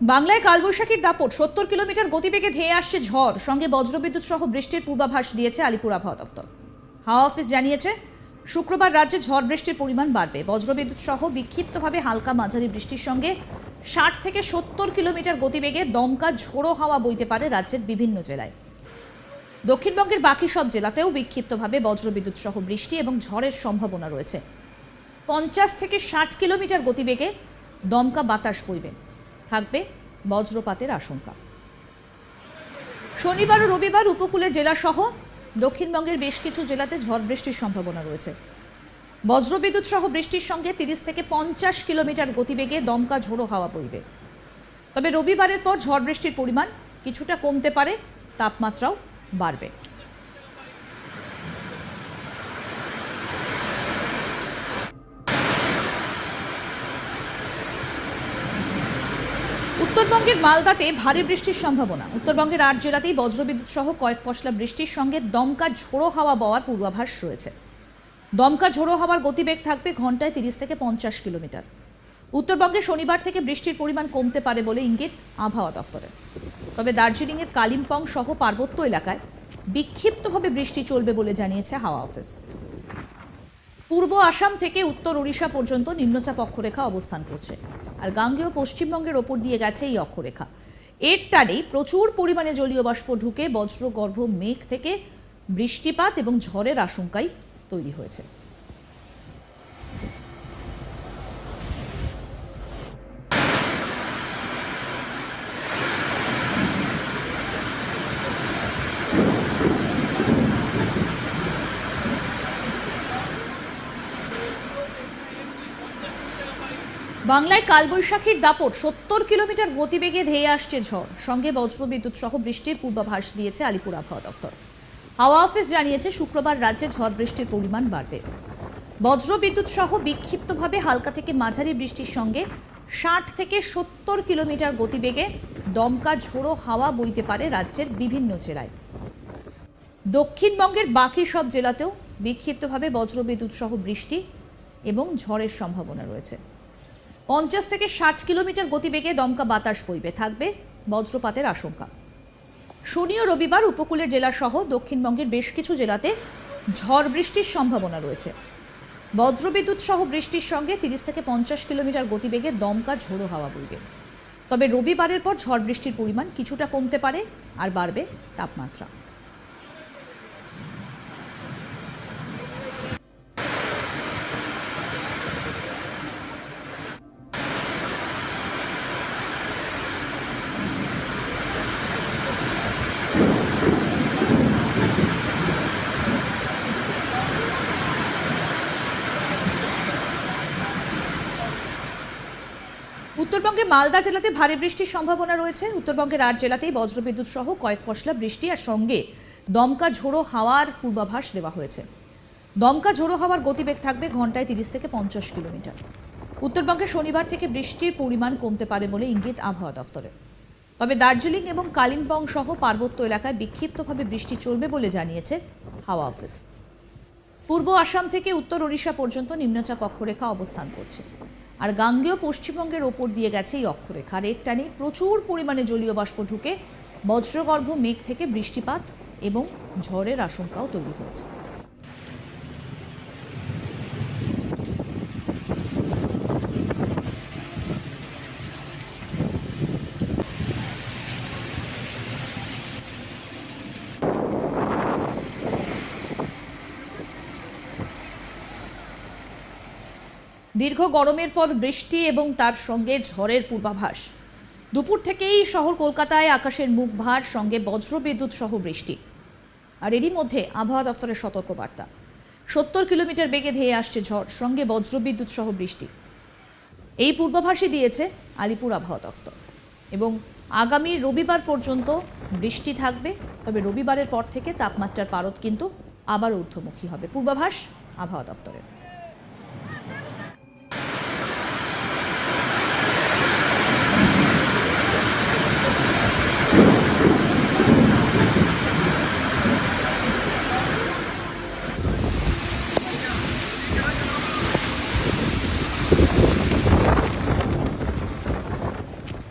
বাংলায় কালবৈশাখীর দাপট, সত্তর কিলোমিটার গতিবেগে ধেয়ে আসছে ঝড়। সঙ্গে বজ্রবিদ্যুৎ সহ বৃষ্টির পূর্বাভাস দিয়েছে আলিপুর আবহাওয়া দফতর। হাওয়া অফিস জানিয়েছে, শুক্রবার রাজ্যে ঝড় বৃষ্টির পরিমাণ বাড়বে। বজ্রবিদ্যুৎ সহ বিক্ষিপ্তভাবে হালকা মাঝারি বৃষ্টির সঙ্গে ষাট থেকে সত্তর কিলোমিটার গতিবেগে দমকা ঝোড়ো হাওয়া বইতে পারে রাজ্যের বিভিন্ন জেলায়। দক্ষিণবঙ্গের বাকি সব জেলাতেও বিক্ষিপ্তভাবে বজ্রবিদ্যুৎ সহ বৃষ্টি এবং ঝড়ের সম্ভাবনা রয়েছে। পঞ্চাশ থেকে ষাট কিলোমিটার গতিবেগে দমকা বাতাস বইবে। থাকবে বজ্রপাতের আশঙ্কা। শনিবার ও রবিবার উপকূলের জেলাসহ দক্ষিণবঙ্গের বেশ কিছু জেলাতে ঝড় বৃষ্টির সম্ভাবনা রয়েছে। বজ্রবিদ্যুৎ সহ বৃষ্টির সঙ্গে তিরিশ থেকে পঞ্চাশ কিলোমিটার গতিবেগে দমকা ঝোড়ো হাওয়া বইবে। তবে রবিবারের পর ঝড় বৃষ্টির পরিমাণ কিছুটা কমতে পারে, তাপমাত্রাও বাড়বে। উত্তরবঙ্গের মালদাতে ভারী বৃষ্টির সম্ভাবনা। উত্তরবঙ্গের আট জেলাতেই বজ্রবিদ্যুৎ সহ কয়েক পশলা বৃষ্টির সঙ্গে দমকা ঝোড়ো হাওয়া বওয়ার পূর্বাভাস রয়েছে। দমকা ঝোড়ো হাওয়ার গতিবেগ থাকবে ঘন্টায় তিরিশ থেকে পঞ্চাশ কিলোমিটার। উত্তরবঙ্গে শনিবার থেকে বৃষ্টির পরিমাণ কমতে পারে বলে ইঙ্গিত আবহাওয়া দফতরের। তবে দার্জিলিংয়ের কালিম্পং সহ পার্বত্য এলাকায় বিক্ষিপ্তভাবে বৃষ্টি চলবে বলে জানিয়েছে হাওয়া অফিস। পূর্ব আসাম থেকে উত্তর ওড়িশা পর্যন্ত নিম্নচাপ অক্ষরেখা অবস্থান করছে। আর গাঙ্গেয় পশ্চিমবঙ্গের ওপর দিয়ে গেছে এই অক্ষরেখা। এর টানেই প্রচুর পরিমাণে জলীয় বাষ্প ঢুকে বজ্রগর্ভ মেঘ থেকে বৃষ্টিপাত এবং ঝড়ের আশঙ্কাই তৈরি হয়েছে। বাংলায় কালবৈশাখীর দাপট সত্তর কিলোমিটার গতিবেগে ধেয়ে আসছে ঝড়। সঙ্গে বজ্রবিদ্যুৎ সহ বৃষ্টির পূর্বাভাস দিয়েছে আলিপুর আবহাওয়া দফতর। হাওয়া অফিস জানিয়েছে, শুক্রবার রাজ্যে ঝড় বৃষ্টির পরিমাণ বাড়বে। বজ্রবিদ্যুৎ সহ বিক্ষিপ্তভাবে হালকা থেকে মাঝারি বৃষ্টির সঙ্গে ষাট থেকে সত্তর কিলোমিটার গতিবেগে দমকা ঝোড়ো হাওয়া বইতে পারে রাজ্যের বিভিন্ন জেলায়। দক্ষিণবঙ্গের বাকি সব জেলাতেও বিক্ষিপ্তভাবে বজ্রবিদ্যুৎ সহ বৃষ্টি এবং ঝড়ের সম্ভাবনা রয়েছে। পঞ্চাশ থেকে ষাট কিলোমিটার গতিবেগে দমকা বাতাস বইবে, থাকবে বজ্রপাতের আশঙ্কা। শনি ও রবিবার উপকূলের জেলাসহ দক্ষিণবঙ্গের বেশ কিছু জেলাতে ঝড় বৃষ্টির সম্ভাবনা রয়েছে। বজ্রবিদ্যুৎ সহ বৃষ্টির সঙ্গে তিরিশ থেকে পঞ্চাশ কিলোমিটার গতিবেগে দমকা ঝোড়ো হাওয়া বইবে। তবে রবিবারের পর ঝড় বৃষ্টির পরিমাণ কিছুটা কমতে পারে আর বাড়বে তাপমাত্রা। উত্তরবঙ্গে মালদা জেলাতে ভারী বৃষ্টির সম্ভাবনা রয়েছে। উত্তরবঙ্গের আট জেলাতেই বজ্রবিদ্যুৎ সহ কয়েক পশলা বৃষ্টি আর সঙ্গে দমকা ঝোড়ো হাওয়ার পূর্বাভাস দেওয়া হয়েছে। দমকা ঝোড়ো হাওয়ার গতিবেগ থাকবে ঘন্টায় তিরিশ থেকে পঞ্চাশ কিলোমিটার। উত্তরবঙ্গে শনিবার থেকে বৃষ্টির পরিমাণ কমতে পারে বলে ইঙ্গিত আবহাওয়া দফতরের। তবে দার্জিলিং এবং কালিম্পং সহ পার্বত্য এলাকায় বিক্ষিপ্তভাবে বৃষ্টি চলবে বলে জানিয়েছে হাওয়া অফিস। পূর্ব আসাম থেকে উত্তর ওড়িশা পর্যন্ত নিম্নচাপ অক্ষরেখা অবস্থান করছে। আর গাঙ্গেয় পশ্চিমবঙ্গের ওপর দিয়ে গেছে এই অক্ষরেখা। এর টানে প্রচুর পরিমাণে জলীয় বাষ্প ঢুকে বজ্রগর্ভ মেঘ থেকে বৃষ্টিপাত এবং ঝড়ের আশঙ্কাও তৈরি হয়েছে। দীর্ঘ গরমের পর বৃষ্টি এবং তার সঙ্গে ঝড়ের পূর্বাভাস। দুপুর থেকেই শহর কলকাতায় আকাশের মুখ ভার সঙ্গে বজ্রবিদ্যুৎ সহ বৃষ্টি। আর এরই মধ্যে আবহাওয়া দফতরের সতর্কবার্তা। সত্তর কিলোমিটার বেগে ধেয়ে আসছে ঝড়, সঙ্গে বজ্রবিদ্যুৎ সহ বৃষ্টি। এই পূর্বাভাসই দিয়েছে আলিপুর আবহাওয়া দফতর। এবং আগামী রবিবার পর্যন্ত বৃষ্টি থাকবে, তবে রবিবারের পর থেকে তাপমাত্রার পারদ কিন্তু আবার ঊর্ধ্বমুখী হবে। পূর্বাভাস আবহাওয়া দফতরের।